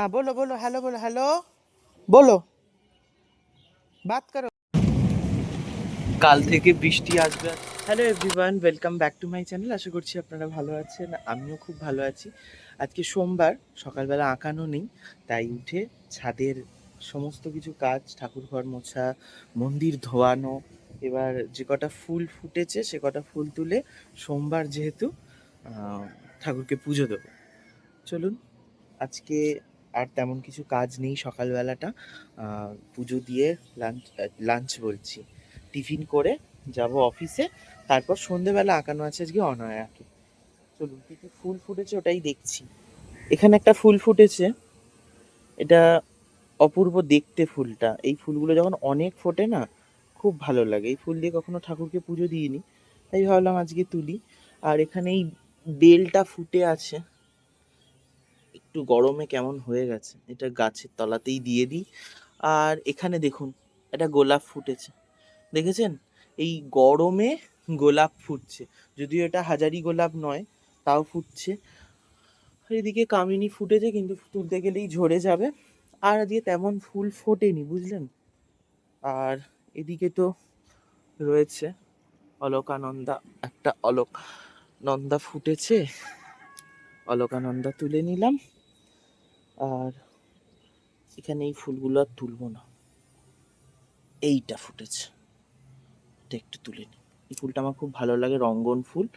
हाँ बोलो बोलो हेलो बोलो हेलो बोलो बात करो কাল থেকে বৃষ্টি আসবে hello everyone welcome back to my channel আশা করছি আপনারা ভালো আছেন আমিও খুব ভালো আছি আজকে সোমবার সকালবেলা আঁকানো নেই তাই উঠে ছাদের সমস্ত কিছু কাজ ঠাকুর ঘর মোছা মন্দির ধোয়ানো এবার যে কটা ফুল ফুটেছে সে কটা ফুল তুলে সোমবার যেহেতু আহ, ঠাকুরকে পুজো দেবো চলুন আজকে আর তেমন কিছু কাজ নেই সকালবেলাটা। পুজো দিয়ে লাঞ্চ লাঞ্চ বলছি। টিফিন করে যাব অফিসে তারপর সন্ধেবেলা আঁকানো আছে আজকে অনয়াকে। চলুন কি ফুল ফুটেছে ওটাই দেখছি। এখানে একটা ফুল ফুটেছে। এটা অপূর্ব দেখতে ফুলটা। এই ফুলগুলো যখন অনেক ফোটে না, খুব ভালো লাগে। এই ফুল দিয়ে কখনো ঠাকুরকে পুজো দিইনি। তাই ভাবলাম আজকে তুলি। আর এখানে এই বেলটা ফুটে আছে। একটু গরমে কেমন হয়ে গেছে, এটা গাছের তলাতেই দিয়ে দিই। আর এখানে দেখুন, একটা গোলাপ ফুটেছে। দেখেছেন? এই গরমে গোলাপ ফুটছে। যদিও এটা হাজারি গোলাপ নয়, তাও ফুটছে। আর এদিকে কামিনী ফুটেছে, কিন্তু তুলতে গেলেই ঝরে যাবে। আর দিয়ে তেমন ফুল ফোটেনি, বুঝলেন? আর এদিকে তো রয়েছে অলকানন্দা, একটা অলক নন্দা ফুটেছে। অলকানন্দা তুলে নিলাম। আর এখানে এই ফুলগুলো আর তুলবো না। এইটা ফুটেছে। এটা একটু তুলে নিই। এই ফুলটা আমার খুব ভালো লাগে, রঙ্গন ফুল।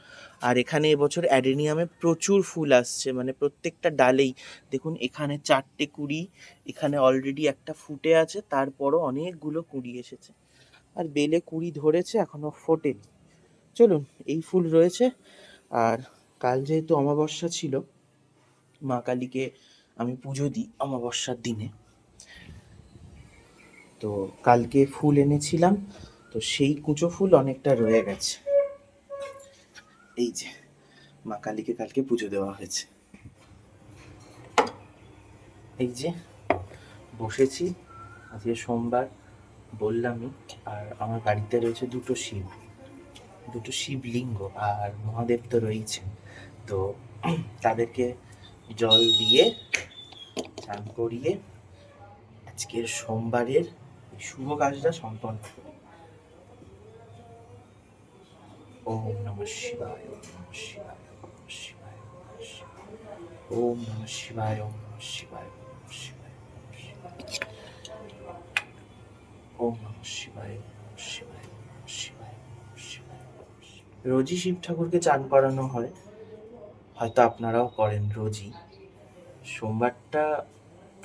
আর এখানে এবছর অ্যাডেনিয়ামে প্রচুর ফুল আসছে মানে প্রত্যেকটা ডালেই। দেখুন, এখানে চারটে কুড়ি, এখানে অলরেডি একটা ফুটে আছে, তারপরও অনেকগুলো কুড়ি এসেছে। আর বেলে কুড়ি ধরেছে এখনও ফোটেনি। চলুন, এই ফুল রয়েছে। আর কাল যেহেতু অমাবস্যা ছিল, মা কালীকে আমি পুজো দিই অমাবস্যার দিনে। তো কালকে ফুল এনেছিলাম, তো সেই কুচো ফুল অনেকটা রয়ে গেছে। এই যে, মা কালীকে কালকে পুজো দেওয়া হয়েছে। এই যে, বসেছি, আজকে সোমবার, বললামই, আর আমার বাড়িতে রয়েছে দুটো শিব। দুটো শিবলিঙ্গ, আর মহাদেব তো রয়েছে। তো তাদেরকে জল দিয়ে চান করিয়ে আজকের সোমবারের শুভ কাজটা সম্পন্ন করি ওম নম শিবায় ওম নম শিবায় ওম নমঃ শিবায় ওম নমঃ শিবায় ওম নমঃ শিবায় ওম নমঃ শিবায় শিব ঠাকুরকে চান করানো হয় হয়তো আপনারাও করেন রোজই সোমবারটা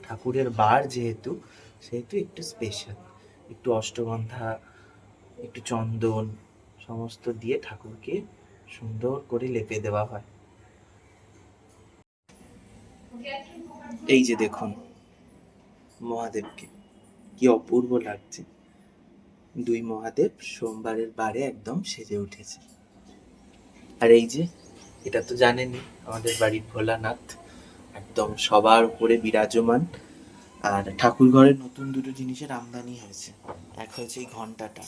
ঠাকুরের বার যেহেতু, সেহেতু একটু স্পেশাল একটু অষ্টগন্ধা, একটু চন্দন, সমস্ত দিয়ে ঠাকুরকে সুন্দর করে লেপে দেওয়া হয়। এই যে দেখুন, মহাদেবকে, কি অপূর্ব লাগছে। দুই মহাদেব সোমবারের বারে একদম সেজে উঠেছে। আর এই যে, এটা তো জানেনই, আমাদের বাড়ির ভোলানাথ। একদম সবার উপরে বিরাজমান। আর ঠাকুর ঘরের নতুন দুটো জিনিসের আমদানি হয়েছে। এক হয়েছে এই ঘন্টাটা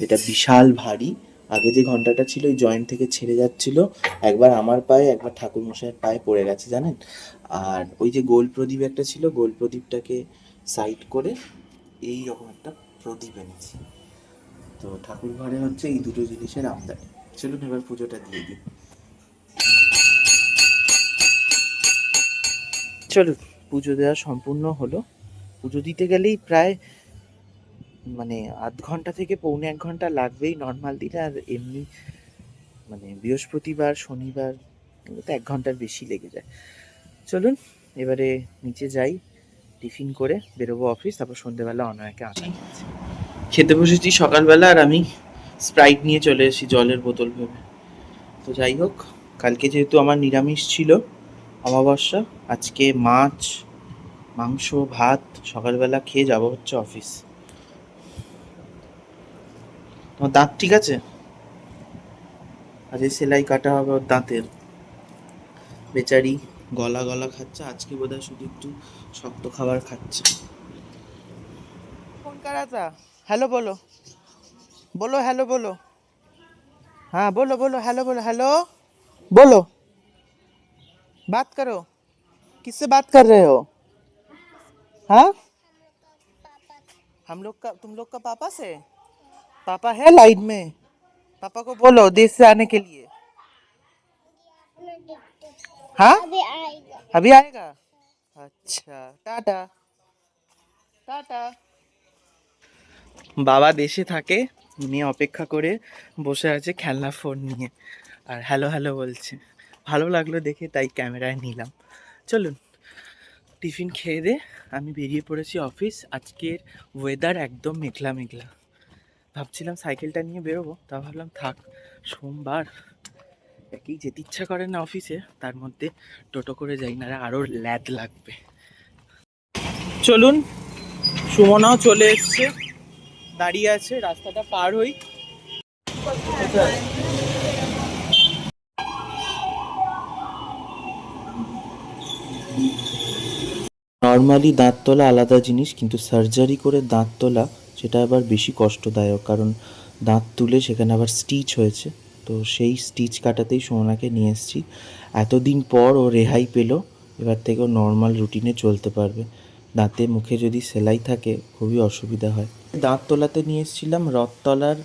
এটা বিশাল ভারী। আগে যে ঘন্টাটা ছিল ওই জয়েন্ট থেকে ছেড়ে যাচ্ছিল। একবার আমার পায়ে, একবার ঠাকুর মশাইয়ের পায়ে পড়ে গেছে, জানেন? আর ওই যে গোল প্রদীপ একটা ছিল, গোল প্রদীপটাকে সাইড করে এই রকম একটা প্রদীপ এনেছি। তো ঠাকুর ঘরে হচ্ছে এই দুটো জিনিসের আমদানি। চলুন এবার পুজোটা দিয়ে দিই। চলুন পুজো দেওয়া সম্পূর্ণ হলো। পুজো দিতে গেলেই প্রায় মানে আধ ঘণ্টা থেকে পৌনে এক ঘণ্টা লাগবেই নর্মাল দিনে, আর এমনি মানে বৃহস্পতিবার, শনিবার তো এক ঘণ্টার বেশি লেগে যায়। চলুন, এবারে নিচে যাই, টিফিন করে বেরোবো অফিস তারপর সন্ধেবেলা অনয়কে আনা খেতে বসেছি সকালবেলা, আর আমি স্প্রাইট নিয়ে চলে এসেছি জলের বোতল ভেবে। তো যাই হোক, কালকে যেহেতু আমার নিরামিষ ছিল অমাবস্যা আজকে মাছ মাংস ভাত সকালবেলা খেয়ে যাব হচ্ছে অফিস তোমার দাঁত ঠিক আছে? আজকে সেলাই কাটা হবে ওর দাঁতের। বেচারি গলা গলা খাচ্ছে আজকে বোধহয় শুধু একটু শক্ত খাবার খাচ্ছে। ফোন হ্যালো বলো। বলো হ্যালো বলো। হ্যাঁ বলো বলো হ্যালো বলো হ্যালো। বলো। बात करो किससे बात कर रहे हो हाँ हम लोग का तुम लोग का पापा से पापा है लाइन में पापा को बोलो देश से आने के लिए हाँ अभी आएगा अभी आएगा अच्छा টাটা টাটা বাবা দেশে থাকে মেয়ে অপেক্ষা করে বসে আছে খেলনা ফোন নিয়ে আর হ্যালো হ্যালো বলছে ভালো লাগল দেখে, তাই ক্যামেরায় নিলাম। চলুন, টিফিন খেয়ে দে, আমি বেরিয়ে পড়েছি অফিস। আজকের ওয়েদার একদম মেঘলা মেঘলা। ভাবছিলাম সাইকেলটা নিয়ে বেরোবো, তা ভাবলাম থাক, সোমবার। একেই যেতে ইচ্ছা করে না অফিসে, তার মধ্যে টোটো করে যাই না আরও ল্যাদ লাগবে। চলুন, সুমনাও চলে এসছে। দাঁড়িয়ে আছে, রাস্তাটা পার হই। নর্মালি দাঁত তোলা আলাদা জিনিস কিন্তু সার্জারি করে দাঁত তোলা সেটা আবার বেশি কষ্টদায়ক। কারণ দাঁত তুলে সেখানে আবার স্টিচ হয়েছে তো সেই স্টিচ কাটাতেই সোনাকে নিয়ে এসেছি। এতদিন পর ও রেহাই পেল এবার থেকে ও নর্মাল রুটিনে চলতে পারবে। দাঁতে মুখে যদি সেলাই থাকে খুবই অসুবিধা হয়। দাঁত তোলাতে নিয়ে এসেছিলাম রথতলার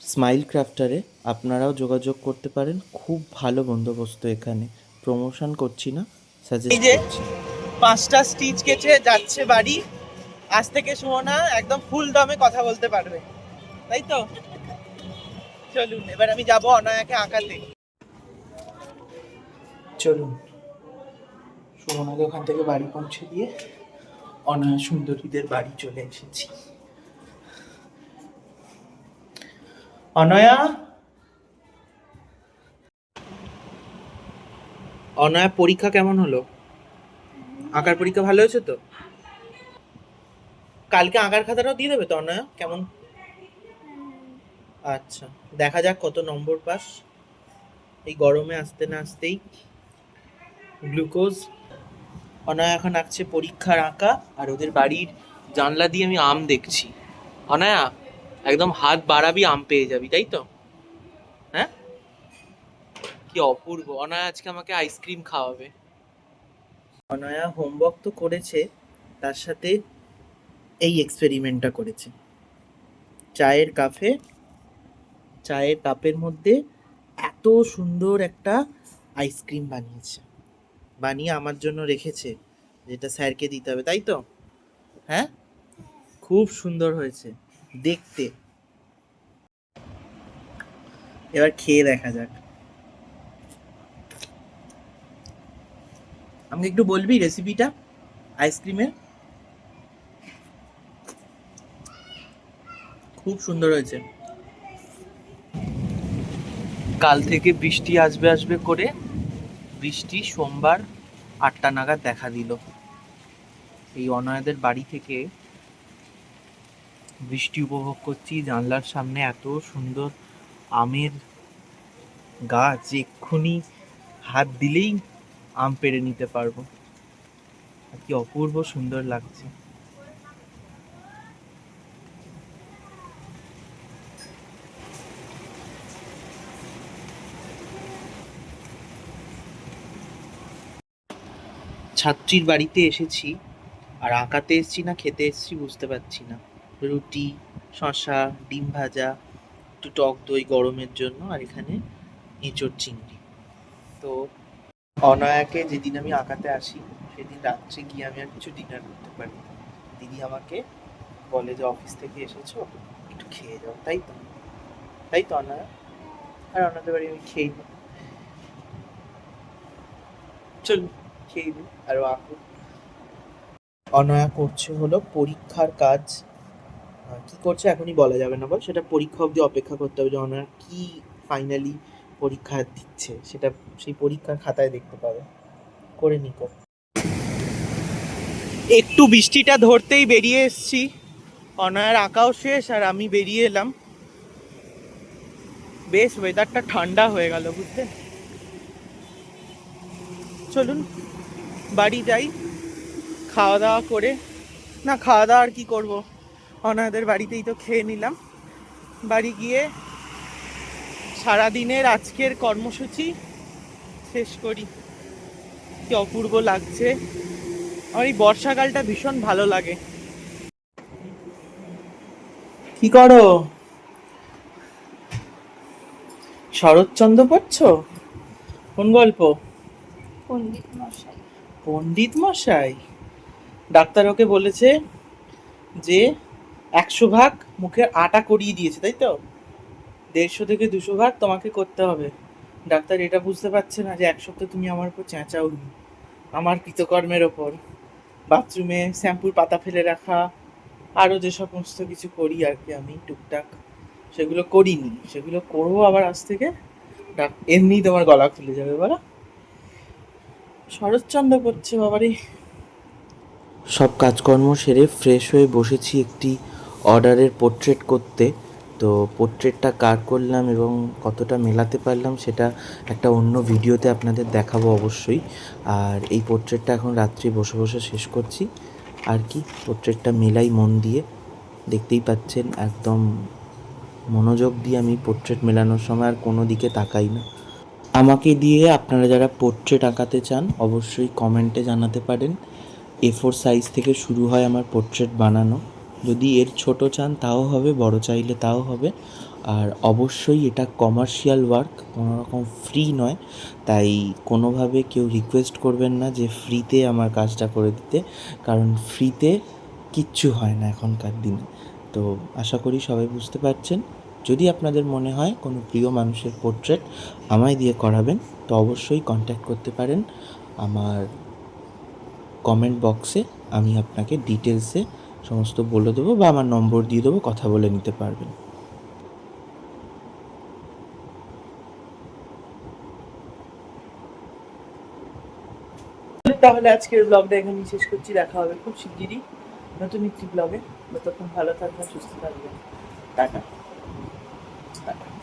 স্মাইল ক্রাফটারে আপনারাও যোগাযোগ করতে পারেন। খুব ভালো বন্দোবস্ত এখানে। প্রমোশন করছি না সাজেস্ট করছি। পাঁচটা স্টিচ কেটে যাচ্ছে বাড়ি। আজ থেকে সুমনা একদম ফুল দমে কথা বলতে পারবে। তাই তো? চলুন এবার আমি যাব অনায়াকে আঁকাতে। চলুন। সুমনাকে ওখান থেকে বাড়ি পৌঁছে দিয়ে অনায়া সুন্দরীদের বাড়ি চলে এসেছি। অনয়া? অনয়া পরীক্ষা কেমন হলো? আঁকার পরীক্ষা ভালো হয়েছে তো? কালকে আঁকার খাতাটাও দিয়ে দেবে তো অনয়া কেমন? আচ্ছা দেখা যাক কত নম্বর পাস। এই গরমে আসতে না আসতেই গ্লুকোজ। অনয়া এখন আঁকছে পরীক্ষার আঁকা, আর ওদের বাড়ির জানলা দিয়ে আমি আম দেখছি। অনয়া একদম হাত বাড়াবি, আম পেয়ে যাবি, তাই তো? হ্যাঁ? কি অপূর্ব। অনয়া আজকে আমাকে আইসক্রিম খাওয়াবে। অনয়া হোমওয়ার্ক তো করেছে, তার সাথে এই এক্সপেরিমেন্টটা করেছে। চায়ের কাপে চায়ের কাপের মধ্যে এত সুন্দর একটা আইসক্রিম বানিয়েছে। বানিয়ে আমার জন্য রেখেছে, যেটা স্যারকে দিতে হবে, তাই তো? হ্যাঁ? খুব সুন্দর হয়েছে, দেখতে। এবার খেয়ে দেখা যাক। আমাকে একটু বলবি রেসিপিটা আইসক্রিমের খুব সুন্দর হয়েছে। কাল থেকে বৃষ্টি আসবে আসবে করে বৃষ্টি সোমবার আটটা নাগাদ দেখা দিল। এই অনয়াদের বাড়ি থেকে বৃষ্টি উপভোগ করছি। জানলার সামনে এত সুন্দর আমের গাছ, এক্ষুনি হাত দিলেই আম পেড়ে নিতে পারব। আর কি অপূর্ব সুন্দর লাগছে। ছাত্রীর বাড়িতে এসেছি আর আঁকাতে এসেছি না, খেতে এসেছি বুঝতে পারছি না। রুটি শশা ডিম ভাজা, একটু টক দই গরমের জন্য, আর এখানে এঁচোড় চিংড়ি। তো অনয়াকে যেদিন আমি আঁকাতে আসি, সেদিন রাত্রে গিয়ে আমি আর কিছু ডিনার করতে পারি দিদি আমাকে বলে যে, অফিস থেকে এসেছ? একটু খেয়ে যাও। তাই তো? তাই তো, অনয়া? আর অনাদের বাড়ি আমি খেয়ে নিই চল, খেয়ে দিই আর আঁকো। অনয়া করছে হলো পরীক্ষার কাজ। কি করছে এখনই বলা যাবে না বল, সেটা পরীক্ষা অবধি অপেক্ষা করতে হবে যে, অনয়া কি ফাইনালি পরীক্ষা দিচ্ছে, সেটা সেই পরীক্ষার খাতায় দেখতে পাবে। করে নিকো। একটু বৃষ্টিটা ধরতেই বেরিয়ে এসেছি। অনয়ার আঁকাও শেষ, আর আমি বেরিয়ে এলাম। বেশ ওয়েদারটা ঠান্ডা হয়ে গেল বুঝতে চলুন, বাড়ি যাই খাওয়া দাওয়া করে। না খাওয়া দাওয়া আর কি করব? অনাদের বাড়িতেই তো খেয়ে নিলাম। বাড়ি গিয়ে সারাদিনের আজকের কর্মসূচি শেষ করি। কি অপূর্ব লাগছে। আমার এই বর্ষাকালটা ভীষণ ভালো লাগে। কি করো? শরৎচন্দ্র পড়ছো? কোন গল্প? পণ্ডিত মশাই। পণ্ডিত মশাই? ডাক্তার ওকে বলেছে যে একশো ভাগ মুখের আটা করিয়ে দিয়েছে তাই তো? দেড়শো থেকে দুশো ভাগ তোমাকে করতে হবে। ডাক্তার এটা বুঝতে পারছে না যে এক সপ্তাহ তুমি আমার উপর চেঁচাওনি। আমার কৃতকর্মের ওপর। বাথরুমে শ্যাম্পুর পাতা ফেলে রাখা, আরও যে সমস্ত কিছু করি আর কি আমি, টুকটাক, সেগুলো করিনি। সেগুলো করব আবার আজ থেকে। ডাক- এমনিই তোমার গলা খুলে যাবে, বলা। শরৎচন্দ্র করছে বাবারে। সব কাজকর্ম সেরে ফ্রেশ হয়ে বসেছি একটি অর্ডারের পোর্ট্রেট করতে। তো পোর্ট্রেটটা কার করলাম এবং কতটা মেলাতে পারলাম সেটা একটা অন্য ভিডিওতে আপনাদের দেখাবো অবশ্যই। আর এই পোর্ট্রেটটা এখন রাত্রি বসে বসে শেষ করছি। আর কি, পোর্ট্রেটটা মেলাই মন দিয়ে দেখতেই পাচ্ছেন একদম মনোযোগ দিয়ে আমি পোর্ট্রেট মেলানোর সময় আর কোনো দিকে তাকাই না। আমাকে দিয়ে আপনারা যারা পোর্ট্রেট আঁকাতে চান অবশ্যই কমেন্টে জানাতে পারেন। এ ফোর সাইজ থেকে শুরু হয় আমার পোর্ট্রেট বানানো। যদি এর ছোট চান, তাও হবে, বড় চাইলে তাও হবে। আর অবশ্যই এটা কমার্শিয়াল ওয়ার্ক কোনো রকম ফ্রি নয়। তাই কোনোভাবে কেউ রিকোয়েস্ট করবেন না যে ফ্রিতে আমার কাজটা করে দিতে, কারণ ফ্রিতে কিচ্ছু হয় না এখনকার দিনে। তো আশা করি সবাই বুঝতে পারছেন। যদি আপনাদের মনে হয় কোনো প্রিয় মানুষের পোর্ট্রেট আমায় দিয়ে করাবেন, তো অবশ্যই কন্ট্যাক্ট করতে পারেন। আমার কমেন্ট বক্সে আমি আপনাকে ডিটেলসে সমস্ত বলে দেবো বা আমার নম্বর দিয়ে দেবো, কথা বলে নিতে পারবেন তাহলে আজকের ব্লগটা এখানে শেষ করছি, দেখা হবে খুব শিগগিরই নতুন একটি ব্লগে ততক্ষণ ভালো থাকবেন, সুস্থ থাকবেন। টাটা। টাটা।